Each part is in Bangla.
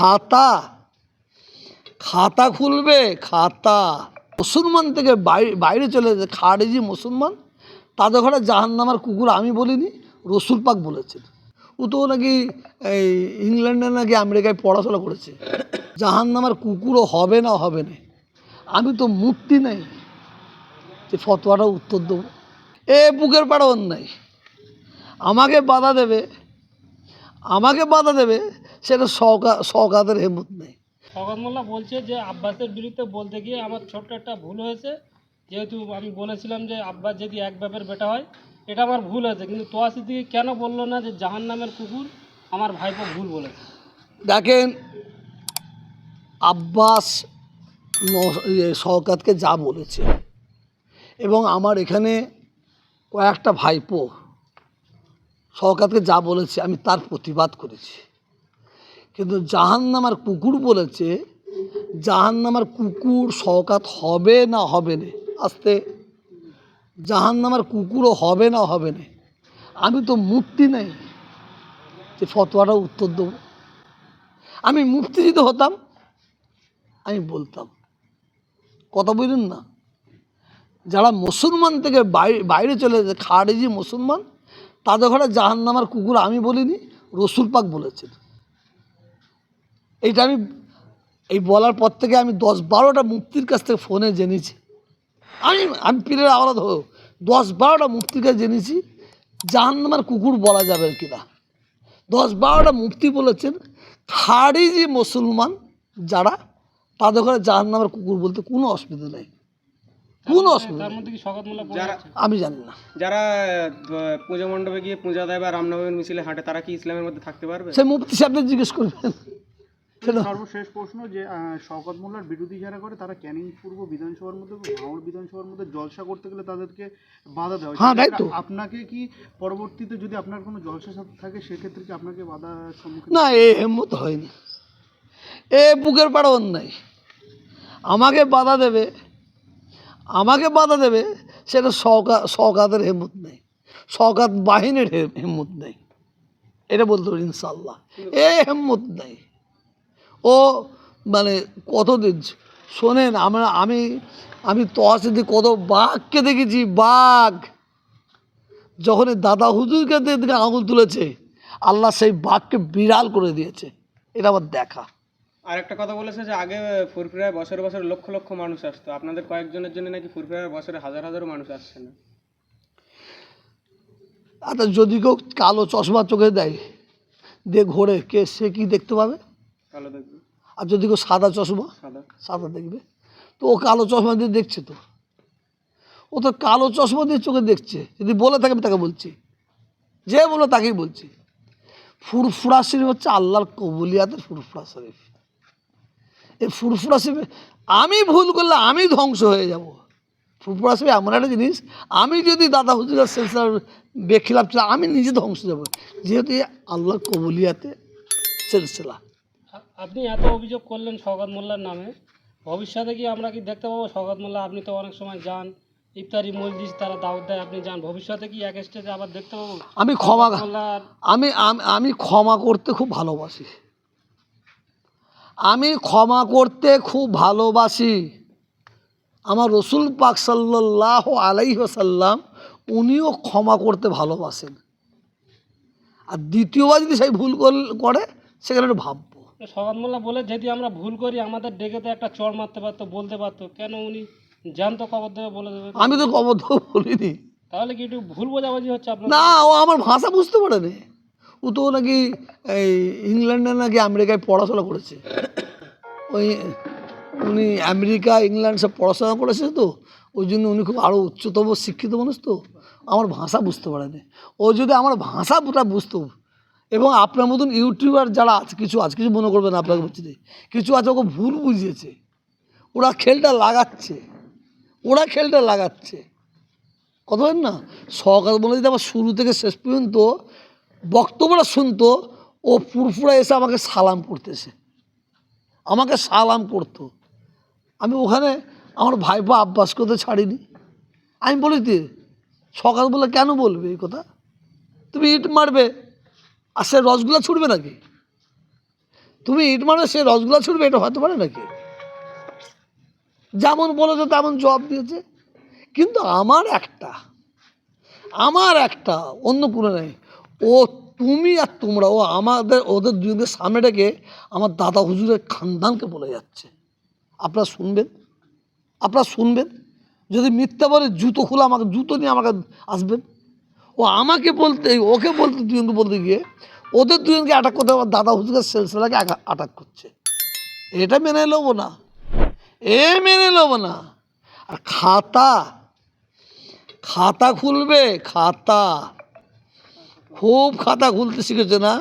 খাতা। খাতা খুলবে, খাতা। মুসলমান থেকে বাইরে চলে যেতে খারেজি মুসলমান। তাদের ঘরে জাহান নামার কুকুর আমি বলিনি, রসুল পাক বলেছেন। ও তো নাকি এই ইংল্যান্ডে নাকি আমেরিকায় পড়াশোনা করেছে। জাহান নামার কুকুরও হবে না হবে না। আমি তো মূর্তি নেই। যে ফতোয়াটা উত্তর দেবো। এ বুকের পাড়া অন্যায়। আমাকে বাধা দেবে। আমাকে বাধা দেবে সেটা সকা সকাতের হেমত নেই। শওকত মোল্লা বলছে যে আব্বাসের বিরুদ্ধে বলতে গিয়ে আমার ছোট্ট একটা ভুল হয়েছে। যেহেতু আমি বলেছিলাম যে আব্বাস যদি এক বাপের বেটা হয় এটা আমার ভুল হয়েছে। কিন্তু তোয়াশি দিকে কেন বলল না যে জাহান নামের কুকুর আমার ভাইপো ভুল বলেছে? দেখেন আব্বাস ইয়ে, শওকাতকে যা বলেছে এবং আমার এখানে কয়েকটা ভাইপো শওকাতকে যা বলেছে আমি তার প্রতিবাদ করেছি। কিন্তু জাহান্নামার কুকুর বলেছে জাহান্নামার কুকুর শওকাত হবে না হবে না। আস্তে জাহান্নামার কুকুরও হবে না হবে না। আমি তো মুক্তি নেই। যে ফতোয়াটা উত্তর দেবো। আমি মুক্তি যদি হতাম, আমি বলতাম। কথা বুঝলেন না? যারা মুসলমান থেকে বাইরে চলে যেতে খারেজি মুসলমান, তাদের ঘরে জাহান নামার কুকুর আমি বলিনি, রসুল পাক বলেছেন। এইটা আমি এই বলার পর থেকে আমি দশ বারোটা মুক্তির কাছ থেকে ফোনে জেনেছি। আমি আমি পীরের আওলাদ হো দশ বারোটা মুক্তির কাছে জেনেছি জাহান নামার কুকুর বলা যাবে কিনা। দশ বারোটা মুফতি বলেছেন খারিজি মুসলমান যারা তাদের ঘরে জাহান নামের কুকুর বলতে কোনো অসুবিধা নেই। কোনো অসুবিধা তার নেই। মধ্যে কি শওকত মোল্লা বলে যারা আমি জানি না। যারা পূজা মণ্ডপে গিয়ে পূজা দেয় বা রামনবমীর মিছিলে হাঁটে তারা কি ইসলামের মধ্যে থাকতে পারবে? সে মুফতি সাহেবদের জিজ্ঞেস করবেন। সর্বশেষ প্রশ্ন যে শওকত মোল্লার বিরোধী যারা করে তারা ক্যানিং পূর্ব বিধানসভার মধ্যে ভাঙড় বিধানসভার মধ্যে জলসা করতে গেলে তাদেরকে বাধা দেওয়া হয় তাই তো। আপনাকে কি পরবর্তীতে যদি আপনার কোনো জলসা সাথে থাকে সেক্ষেত্রে কি আপনাকে বাধা সম্মুখীন না এ হেম্মত হয়নি। এ বুকের পাড়া অন্যায় আমাকে বাধা দেবে আমাকে বাধা দেবে সেটা সকা সকাতের হেম্মত নেই। সকাত বাহিনীর হে- হেম্মত নেই। এটা বলতে পারি ইনশাল্লাহ এ হেম্মত নেই। ও মানে কত কতদিন শোনেন আমরা আমি আমি তহসিদি কত বাঘকে দেখেছি বাঘ। যখন দাদা হুজুরকে দিকে আঙুল তুলেছে আল্লাহ সেই বাঘকে বিড়াল করে দিয়েছে। এটা আমার দেখা। আর একটা কথা বলেছে যে আগে ফুরফুরায় বছরে বছরে লক্ষ লক্ষ মানুষ আসতো। আপনাদের কয়েকজনের জন্য নাকি ফুরফুরায় বছরে হাজার হাজার মানুষ আসছে না? আচ্ছা যদি কেউ কালো চশমা চোখে দেয় দিয়ে ঘোরে কে সে কি দেখতে পাবে? আর যদি কেউ সাদা চশমা সাদা। দেখবে। তো ও কালো চশমা দিয়ে দেখছে তো। ও তো কালো চশমা দিয়ে চোখে দেখছে। যদি বলে থাকে আমি তাকে বলছি। যে বলো তাকেই বলছি। ফুরফুরা শরীফ হচ্ছে আল্লাহর কবুলিয়াতের ফুরফুরা শরীফ। এই ফুরফুরা শরীফ আমি ভুল করলে আমি ধ্বংস হয়ে যাব। ফুরফুরা শরীফ এমন একটা জিনিস আমি যদি দাদা হুজুরের সিলসিলার বেখিলাপ ছিল আমি নিজে ধ্বংস যাব। যেহেতু আল্লাহর কবুলিয়াতে সিলসিলা। আপনি এত অভিযোগ করলেন শওকত মোল্লার নামে। ভবিষ্যতে কি আমরা কি দেখতে পাবো? শওকত মোল্লা আপনি তো অনেক সময় যান। ইফতারি মসজিদ তারা দাওয়াত দেয় আপনি যান। ভবিষ্যতে কি এক স্টেজে আবার দেখতে পাবো? আমি ক্ষমা আমি আমি ক্ষমা করতে খুব ভালোবাসি। আমি ক্ষমা করতে খুব ভালোবাসি। আমার রসুল পাক সাল্লাহ আলাইহি সাল্লাম উনিও ক্ষমা করতে ভালোবাসেন। আর দ্বিতীয়বার যদি সেই ভুল করে সেখানে একটু ভাববো। শওকত মোল্লা বলে যদি আমরা ভুল করি আমাদের ডেকে তো একটা চড় মারতে পারতো বলতে পারতো। কেন উনি জ্যান্ত কবর দেবে বলে দেবে? আমি তো কবর দেবো বলিনি। তাহলে কি একটু ভুল বোঝাবুঝি হচ্ছে আপনার না ও আমার ভাষা বুঝতে পারে পারেনি। ও তো নাকি এই ইংল্যান্ডে নাকি আমেরিকায় পড়াশোনা করেছে। ওই উনি আমেরিকা ইংল্যান্ড সব পড়াশোনা করেছে তো ওই জন্য উনি খুব আরও উচ্চতম শিক্ষিত মানুষ তো। আমার ভাষা বুঝতে পারেনি। ও যদি আমার ভাষাটা বুঝতো এবং আপনার মতন ইউটিউবার যারা আছে, কিছু আছে, কিছু মনে করবেন আপনাকে বলছি। কিছু আছে ওকে ভুল বুঝিয়েছে। ওরা খেলটা লাগাচ্ছে। ওরা খেলটা লাগাচ্ছে। কথা বলেন না? সরকার বলে যদি আমার শুরু থেকে শেষ পর্যন্ত বক্তব্যটা শুনতো, ও ফুরফুরা এসে আমাকে সালাম করতেছে। আমাকে সালাম করতো। আমি ওখানে আমার ভাইপো আব্বাস করতে ছাড়িনি। আমি বলি সকাল বলে কেন বলবে এই কথা? তুমি ইট মারবে। আর সে রসগুলা ছুটবে নাকি? তুমি ইট মানে সে রসগোল্লা ছুটবে এটা হতে পারে নাকি? যেমন বলেছ তেমন জবাব দিয়েছে। কিন্তু আমার একটা আমার একটা অন্য কোনো নেই। ও তুমি আর তোমরা, ও আমাদের, ওদের দুজনের সামনে ডেকে আমার দাদা হুজুরের খানদানকে বলে যাচ্ছে। আপনারা শুনবেন? আপনারা শুনবেন? যদি মিথ্যা বলে জুতো খুলে আমাকে, জুতো নিয়ে আমাকে আসবেন? ও আমাকে বলতে, ওকে বলতে দুজনকে বলতে গিয়ে, ওদের দুজনকে অ্যাটাক করতে আমার দাদা হুজুরের সেলসেলাকে অ্যাটাক করছে। এটা মেনে নেব না। এ মেনে নেব না। আর খাতা খাতা খুলবে, খাতা। খুব খাতা খুলতে শিখেছে না?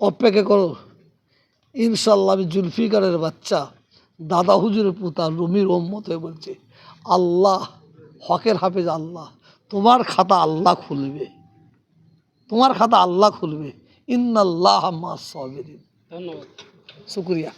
অপেক্ষা করো। ইনশাল্লাহ আমি জুলফিকারের বাচ্চা। দাদা হুজুরের পুতা রুমির ওম্মত হয়ে বলছে, আল্লাহ, হকের হাফেজ আল্লাহ। তোমার খাতা আল্লাহ খুলবে। তোমার খাতা আল্লাহ খুলবে। ইন্নাল্লাহ মা সবেরিন। ধন্যবাদ। শুক্রিয়া।